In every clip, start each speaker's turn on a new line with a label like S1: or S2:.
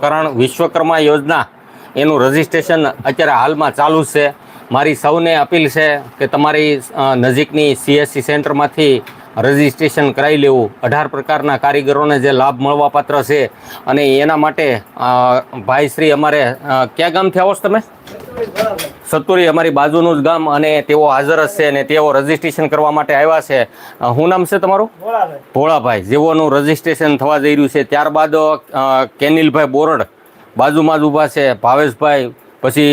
S1: કરણ વિશ્વકર્મા યોજના એનું રજિસ્ટ્રેશન અત્યારે હાલમાં ચાલુ છે. મારી સૌને અપીલ છે કે તમારી નજીકની સીએસસી સેન્ટરમાંથી રજિસ્ટ્રેશન કરાવી લેવું. અઢાર પ્રકારના કારીગરોને જે લાભ મળવાપાત્ર છે અને એના માટે ભાઈ શ્રી અમારે ક્યાં ગામથી આવો છો તમે? સત્તુરી અમારી બાજુનું જ ગામ અને તેઓ હાજર જ છે અને તેઓ રજિસ્ટ્રેશન કરવા માટે આવ્યા છે. શું નામ છે તમારું? ભોળાભાઈ. જેઓનું રજિસ્ટ્રેશન થવા જઈ રહ્યું છે ત્યારબાદ કેનિલભાઈ બોરડ બાજુમાં જ ઊભા છે ભાવેશભાઈ પછી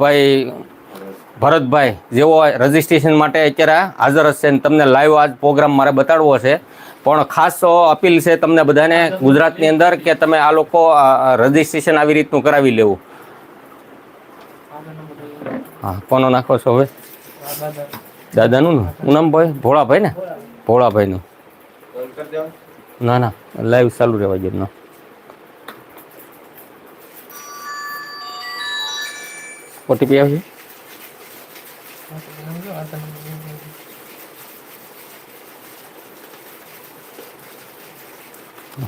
S1: ભાઈ ભરતભાઈ, જેઓ રજિસ્ટ્રેશન માટે અત્યારે હાજર હશે ને તમને લાઈવ આજ પ્રોગ્રામ મારે બતાડવો છે. પણ ખાસ અપીલ છે તમને બધાને ગુજરાતની અંદર કે તમે આ લોકો રજિસ્ટ્રેશન આવી રીતનું કરાવી લેવું. હા, કોનો નાખો છો હવે? દાદાનું ને? હું નામ ભાઈ? ભોળાભાઈ ને? ભોળાભાઈનું. ના ના લાઈવ ચાલુ રહેવા જોઈએ ઓટીપી આવશે? Adam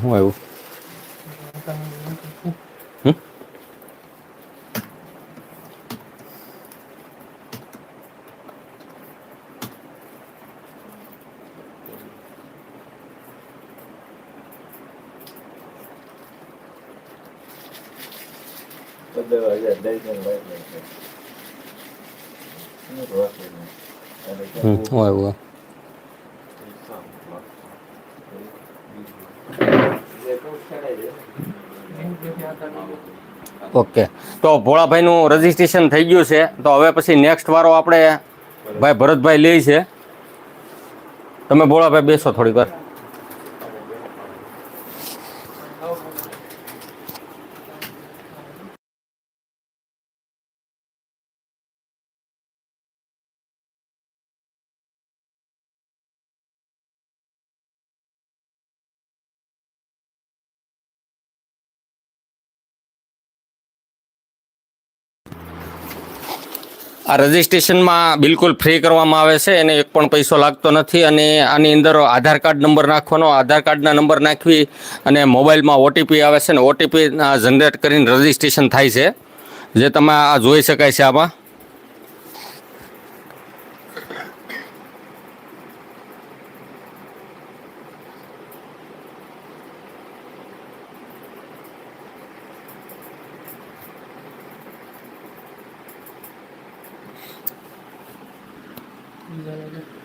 S1: Huevo. ¿Mm? Tôi bây giờ đây mình quay mình. Nó rõ ràng. હમ, શું આવ્યું ઓકે. તો ભોળાભાઈનું રજીસ્ટ્રેશન થઈ ગયું છે. તો હવે પછી નેક્સ્ટ વારો આપણે ભાઈ ભરતભાઈ લે છે. તમે ભોળાભાઈ બેસો થોડીક વાર. આ રજિસ્ટ્રેશનમાં બિલકુલ ફ્રી કરવામાં આવે છે, એને એક પણ પૈસો લાગતો નથી અને આની અંદર આધાર કાર્ડ નંબર નાખવાનો, આધાર કાર્ડના નંબર નાખવી અને મોબાઈલમાં ઓટીપી આવે છે ને ઓટીપી જનરેટ કરીને રજિસ્ટ્રેશન થાય છે. જે તમે આ જોઈ શકાય છે આમાં. 你来来。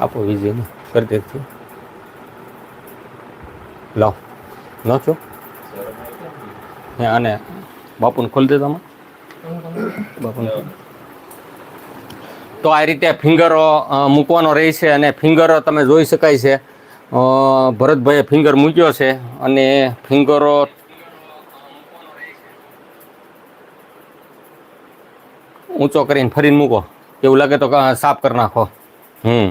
S1: આપો વિજયને કરી દેજો લાવ નાખો આને બાપુને ખોલી દે તમે? બાપુને. તો આ રીતે ફિંગરો મૂકવાનો રહે છે અને ફિંગરો તમે જોઈ શકાય છે. ભરતભાઈએ ફિંગર મૂક્યો છે અને ફિંગરો ઊંચો કરીને ફરીને મૂકો. એવું લાગે તો સાફ કરી નાખો. હમ.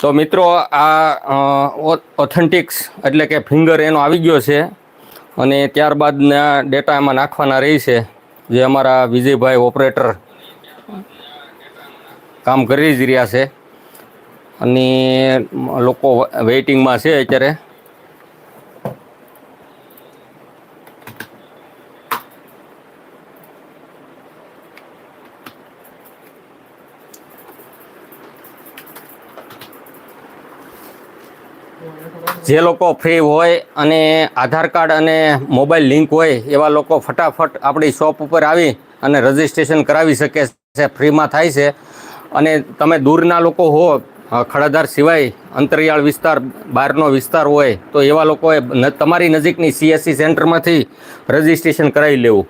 S1: તો મિત્રો, આ ઓથેન્ટિક્સ એટલે કે ફિંગર એનો આવી ગયો છે અને ત્યારબાદના ડેટા એમાં નાખવાના રહી છે. જે અમારા વિજયભાઈ ઓપરેટર કામ કરી જ રહ્યા છે. અને લોકો વેઇટિંગમાં છે અત્યારે. જે લોકો ફ્રી હોય અને આધાર કાર્ડ અને મોબાઈલ લિંક હોય, એવા લોકો ફટાફટ આપણી શોપ ઉપર આવી અને રજિસ્ટ્રેશન કરાવી શકે છે. ફ્રીમાં થાય છે. અને તમે દૂરના લોકો હો ખડાધાર સિવાય અંતરિયાળ વિસ્તાર, બહારનો વિસ્તાર હોય, તો એવા લોકોએ તમારી નજીકની સીએસસી સેન્ટરમાંથી રજિસ્ટ્રેશન કરાવી લેવું.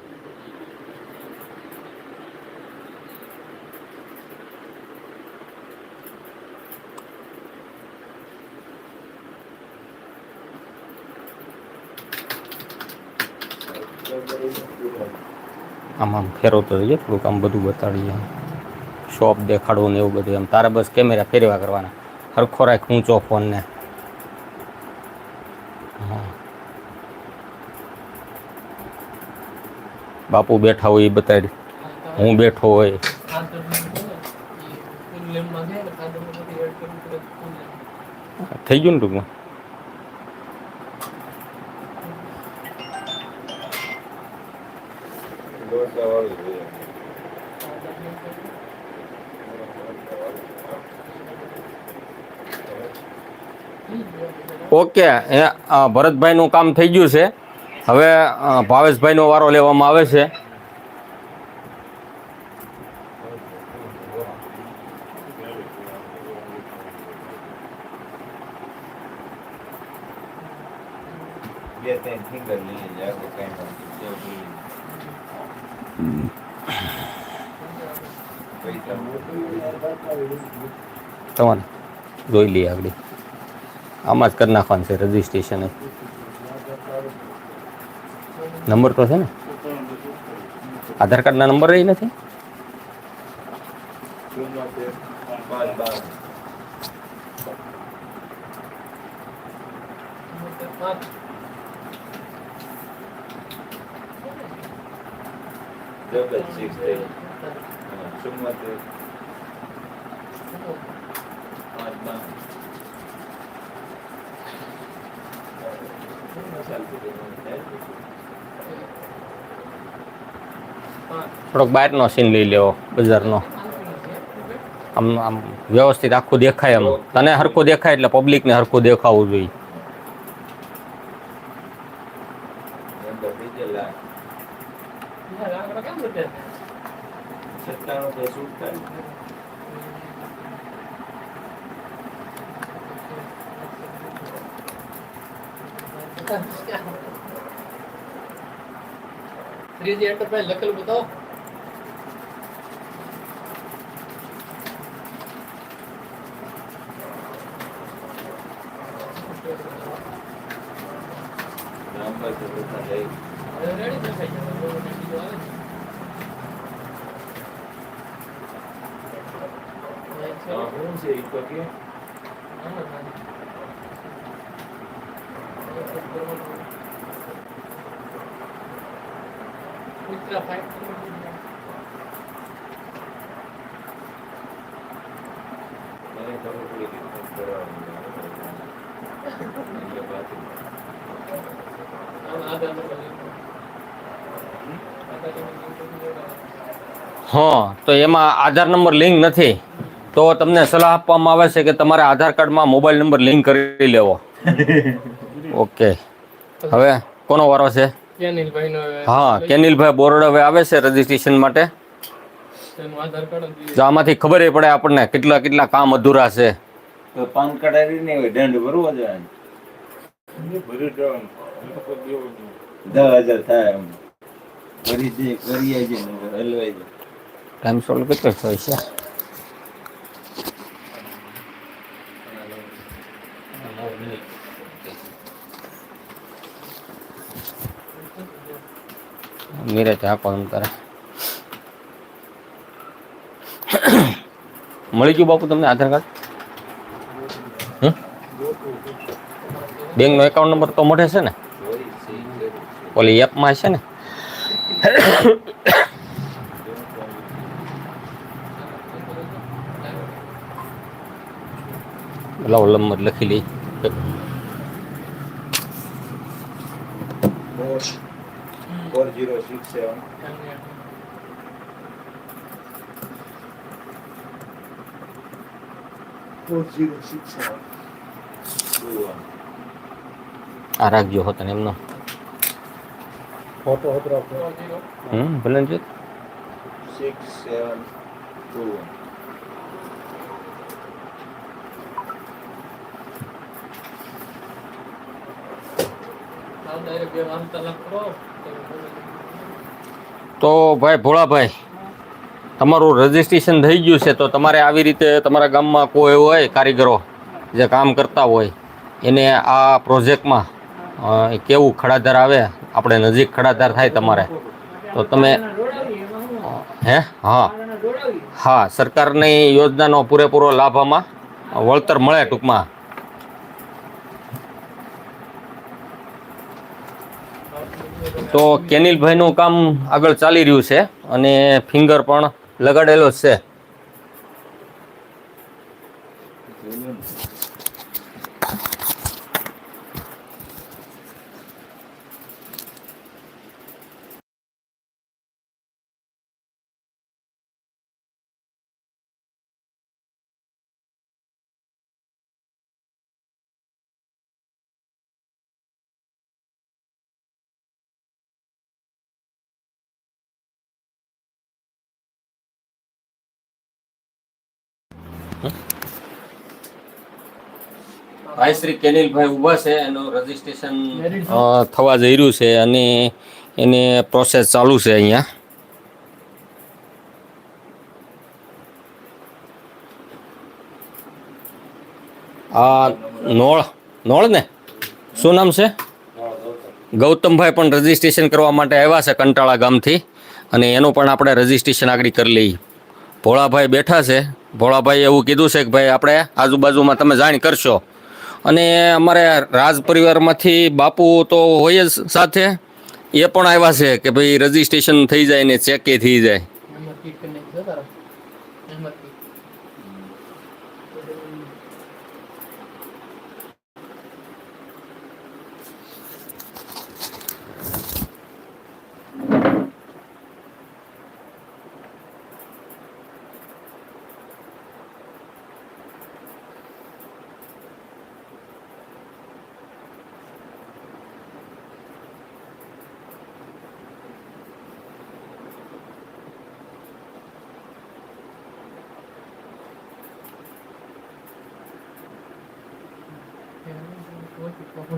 S1: આમ આમ ફેરવતો રહીએ થોડુંક આમ બધું બતાડીએ શોપ દેખાડવું ને એવું બધું એમ. તારે બસ કેમેરા ફેરવા કરવાના. હરખો રાખ ઊંચો ફોનને. હા. બાપુ બેઠા હોય એ બતાડી. હું બેઠો હોય. થઈ ગયું ને ટૂંકમાં? ઓકે, એ ભરતભાઈનું કામ થઈ ગયું છે. હવે ભાવેશભાઈનો વારો લેવામાં આવે છે.
S2: બે, ત્રણ ફિંગર લઈ જાય
S1: તમારે જોઈ લઈએ આગળ. આમાં જ કરી નાખવાનું છે રજીસ્ટ્રેશન નંબર તો છે ને? આધાર કાર્ડના નંબર રહી નથી?
S2: ડબલ સિક્સ થઈ ચુમ્મોતેર પાંચ બાર
S1: થોડોક બહારનો સીન લઈ લેવો, બજારનો. આમ આમ વ્યવસ્થિત આખું દેખાય એમ. તને હરખું દેખાય એટલે પબ્લિકને હરખું દેખાવું જોઈએ
S2: નંબર બીજેલા સત્તાણું તો સુડતાલીસ
S3: ત્રીજી એન્ટરપ્રાઇઝ લખેલું બતાવો
S2: નંબર તો બધા લઈ
S3: હવે રેડી દેખાય છે હવે બીજું આવે છે
S2: હા, શું છે ઈ તો કે
S3: ઉતરા ફાઈવ
S2: મને ખબર પડી કે ફોન કરવાનું એટલે પાછું
S3: આધાર નંબર લખો. આધાર નંબર લખો.
S1: હા તો એમાં આધાર નંબર લિંક નથી. તો તમને સલાહ આપવામાં આવે છે કે તમારે આધાર કાર્ડમાં મોબાઈલ નંબર લિંક કરી લેવો. ઓકે. હવે કોનો વારો છે?
S3: કેનિલભાઈનો
S1: હા કેનિલભાઈ બોર્ડ હવે આવે છે રજીસ્ટ્રેશન માટે.
S3: કાર્ડ જ
S1: તો આમાંથી ખબર એ પડે આપણને કેટલા કેટલા કામ અધૂરા છે.
S2: તો પાન કાર્ડ આવી ને હવે દંડ ભરવો જોઈએ. દસ હજાર થાય એમ. કરી દે કરી આવજે હલવાઈ જાય.
S1: ટાઈમ સોલ્વ કેટલો હોય છે. મીરે ચા કોણ કરે મળી ગયું બાપુ તમને આધાર કાર્ડ હમ બેંકનો એકાઉન્ટ નંબર તો મોઢે છે ને ઓલી એપમાં છે ને લાવો લંમત લખી લઈ
S2: four four zero six seven
S1: આ રાખજો હોત ને એમનો
S2: ફોટો હતો
S3: four zero
S1: હમ ભલે ને
S2: સિક્સ સેવન ટુ વન
S3: આમ direct બે આમ તલાક કરો તો
S1: તો ભાઈ ભોળાભાઈ તમારું રજીસ્ટ્રેશન થઈ ગયું છે, તો તમારે આવી રીતે તમારા ગામમાં કોઈ હોય, કારીગરો જે કામ કરતા હોય, એને આ પ્રોજેક્ટમાં કેવું ખડાધાર આવે? આપણે નજીક ખડાધાર થાય તમારે. તો તમે, હે? હા. હા, સરકારની યોજનાનો પૂરેપૂરો લાભ આમાં, વળતર મળે ટૂંકમાં. તો કેનિલભાઈનું કામ આગળ ચાલી રહ્યું છે, અને ફિંગર પણ લગાડેલો છે. ભાઈ શ્રી કેનિલભાઈ ઊભા છે એનું રજીસ્ટ્રેશન થવા જઈ રહ્યું છે અને એને પ્રોસેસ ચાલુ છે અહીંયા. આ નોળ નોળ ને? શું નામ છે? ગૌતમભાઈ પણ રજીસ્ટ્રેશન કરવા માટે આવ્યા છે કંટાળા ગામથી અને એનું પણ આપણે રજીસ્ટ્રેશન આગળ કરી લઈએ. ભોળાભાઈ બેઠા છે. ભોળાભાઈ એવું કીધું છે કે ભાઈ આપણે આજુબાજુમાં તમે જાણ કરશો. અને અમારે રાજ પરિવારમાંથી બાપુ તો હોય જ સાથે, એ પણ આવ્યા છે કે ભાઈ રજીસ્ટ્રેશન થઈ જાય ને ચેકે થઈ જાય.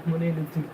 S3: મને નથી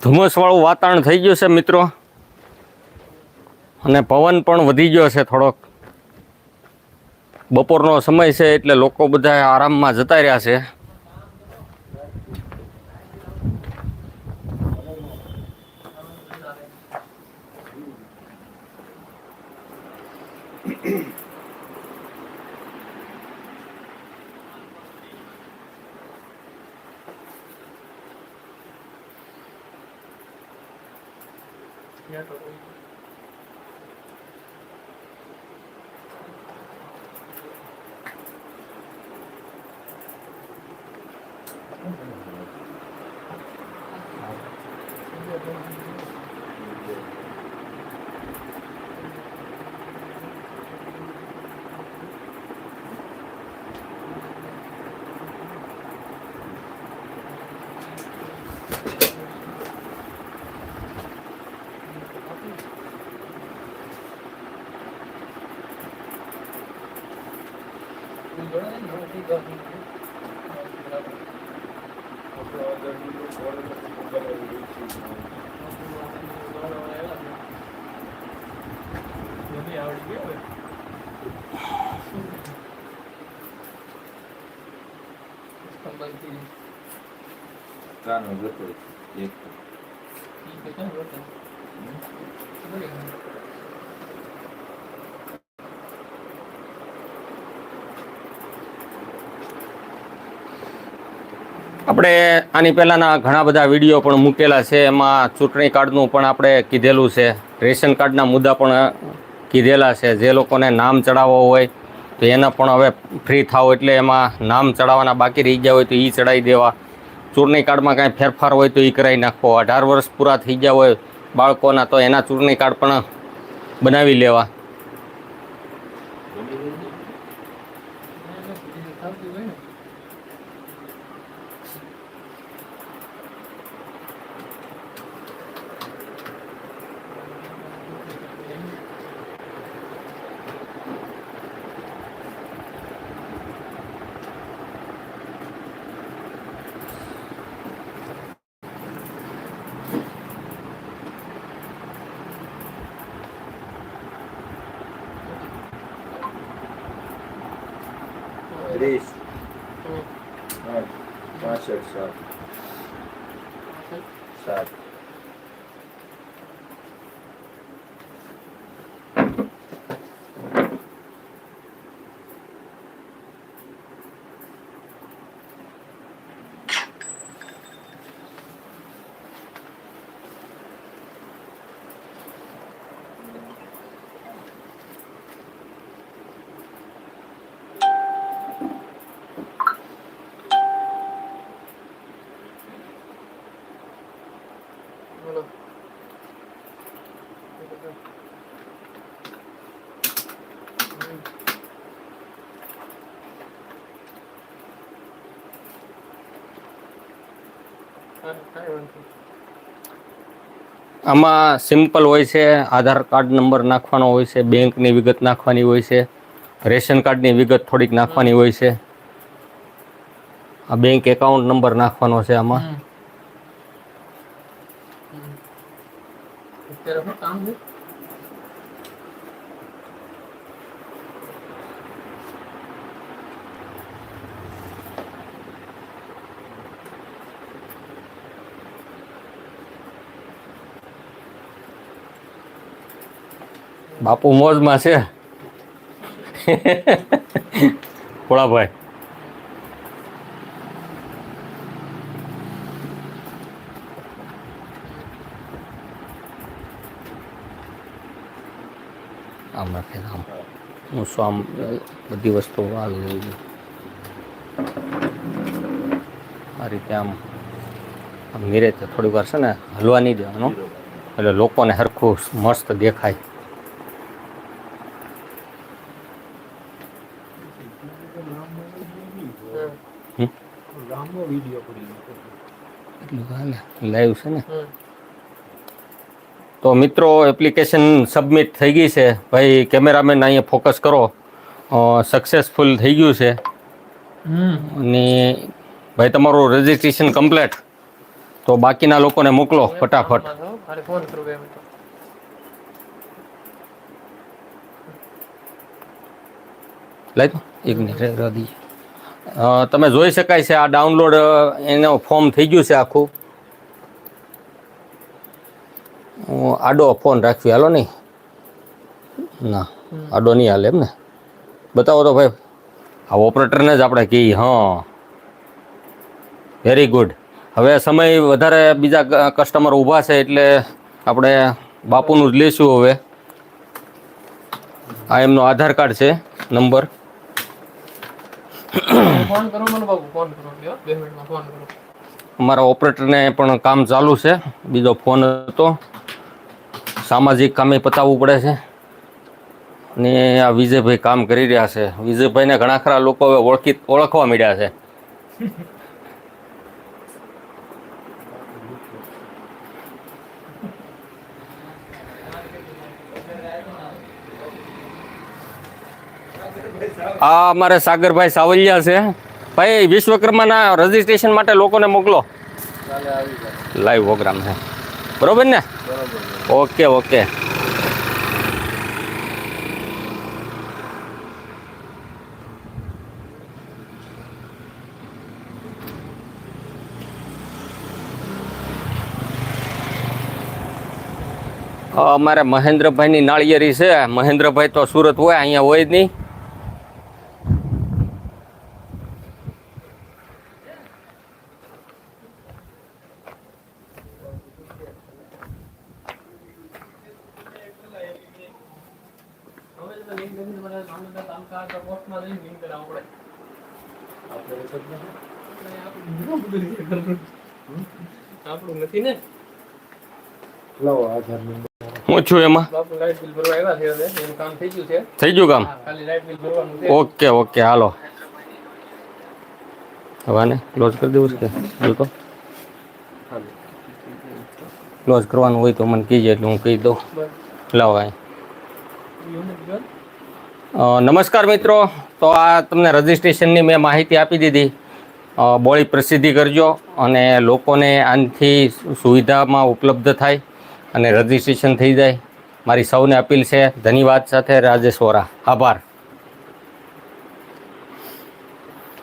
S1: ધુમ્મસવાળું વાતાવરણ થઈ ગયું છે મિત્રો. અને પવન પણ વધી ગયો છે થોડોક. બપોરનો સમય છે એટલે લોકો બધા આરામમાં જતા રહ્યા છે.
S3: inmediato.
S2: કાનો જતો એક
S1: આપણે આની પહેલાંના ઘણા બધા વીડિયો પણ મૂકેલા છે. એમાં ચૂંટણી કાર્ડનું પણ આપણે કીધેલું છે. રેશન કાર્ડના મુદ્દા પણ કીધેલા છે. જે લોકોને નામ ચડાવવો હોય તો એના પણ હવે ફ્રી થાવ એટલે એમાં નામ ચડાવવાના બાકી રહી ગયા હોય તો એ ચડાવી દેવા. ચૂંટણી કાર્ડમાં કાંઈ ફેરફાર હોય તો એ કરાવી નાખો. અઢાર વર્ષ પૂરા થઈ ગયા હોય બાળકોના, તો એના ચૂંટણી કાર્ડ પણ બનાવી લેવા.
S2: ત્રીસ આઠ પાસઠ સાત સાત આમાં સિમ્પલ હોય છે, આધાર કાર્ડ નંબર નાખવાનો હોય છે બેંકની વિગત નાખવાની હોય છે, રેશન કાર્ડની વિગત થોડીક નાખવાની હોય છે. આ બેંક એકાઉન્ટ નંબર નાખવાનો છે આમાં.
S1: બાપુ મોજમાં છે. ભોળાભાઈ. આમ રાખે આમ. હું શું આમ બધી વસ્તુઓ આવી રહી આ રીતે આમ આમ નીરે થોડીક વાર છે ને, હલવા નહીં દેવાનું. એટલે લોકોને સરખું મસ્ત દેખાય હમ?
S3: લાંબો વીડિયો કરી
S1: એટલું હાલે. લાઈવ છે ને? તો મિત્રો એપ્લિકેશન સબમિટ થઈ ગઈ છે. ભાઈ કેમેરામેન અહીંયા ફોકસ કરો. સક્સેસફુલ થઈ ગયું છે. અને ભાઈ તમારું રજિસ્ટ્રેશન કમ્પ્લીટ તો બાકીના લોકોને મોકલો ફટાફટ. લઈ એક મિનિટ રહી તમે જોઈ શકાય છે આ ડાઉનલોડ એનો ફોર્મ થઈ ગયું છે આખું. હું આડો ફોન રાખવી, હાલો નહીં? ના, આડો નહીં હાલે એમ ને? બતાવો તો ભાઈ. આ ઓપરેટરને જ આપણે કહીએ, હા. વેરી ગુડ હવે સમય વધારે બીજા કસ્ટમર ઊભા છે એટલે આપણે બાપુનું જ લઈશું હવે. આ એમનો આધાર કાર્ડ છે, નંબર.
S3: ફોન કરો મને બાબુ ફોન કરો. બે મિનિટમાં ફોન કરો.
S1: અમારા ઓપરેટરને પણ કામ ચાલુ છે. બીજો ફોન હતો. સામાજિક કામે પતાવવું પડે છે. ને આ વિજયભાઈ કામ કરી રહ્યા છે. વિજયભાઈને ઘણા ખરા લોકો હવે ઓળખી ઓળખવા મળ્યા છે. આ અમારે સાગરભાઈ સાવલિયા છે. ભાઈ, વિશ્વકર્માના રજીસ્ટ્રેશન માટે લોકોને મોકલો. લાઈવ પ્રોગ્રામ છે. બરોબર ને? Okay okay. અમારે મહેન્દ્રભાઈની નાળિયેરી છે. મહેન્દ્રભાઈ તો સુરત હોય, અહીંયા હોય જ નહીં.
S4: લાવો આધાર નંબર
S1: હું છું એમાં
S3: બાપુ લાઇટ બિલ ભરવા આવ્યા છે હવે એનું કામ થઈ ગયું છે।
S1: થઈ ગયું કામ?
S3: હા, ખાલી લાઇટ બિલ ભરવાનું છે।
S1: Okay okay hello. હવે આને ક્લોઝ કરી દેવું છે કે? હાલ તો ક્લોઝ કરવાનું હોય તો મને કહીજે એટલે હું કહી દઉં.
S3: બસ.
S1: લાવો અહીં
S3: એવું નથી બસ.
S1: અ, નમસ્કાર મિત્રો. તો આ તમને રજિસ્ટ્રેશનની મેં માહિતી આપી દીધી. અ, બોળી પ્રસિદ્ધિ કરજો અને લોકોને આનાથી સુવિધામાં ઉપલબ્ધ થાય અને રજિસ્ટ્રેશન થઈ જાય. મારી સૌને અપીલ છે, ધન્યવાદ સાથે રાજેશ વોરા. આભાર.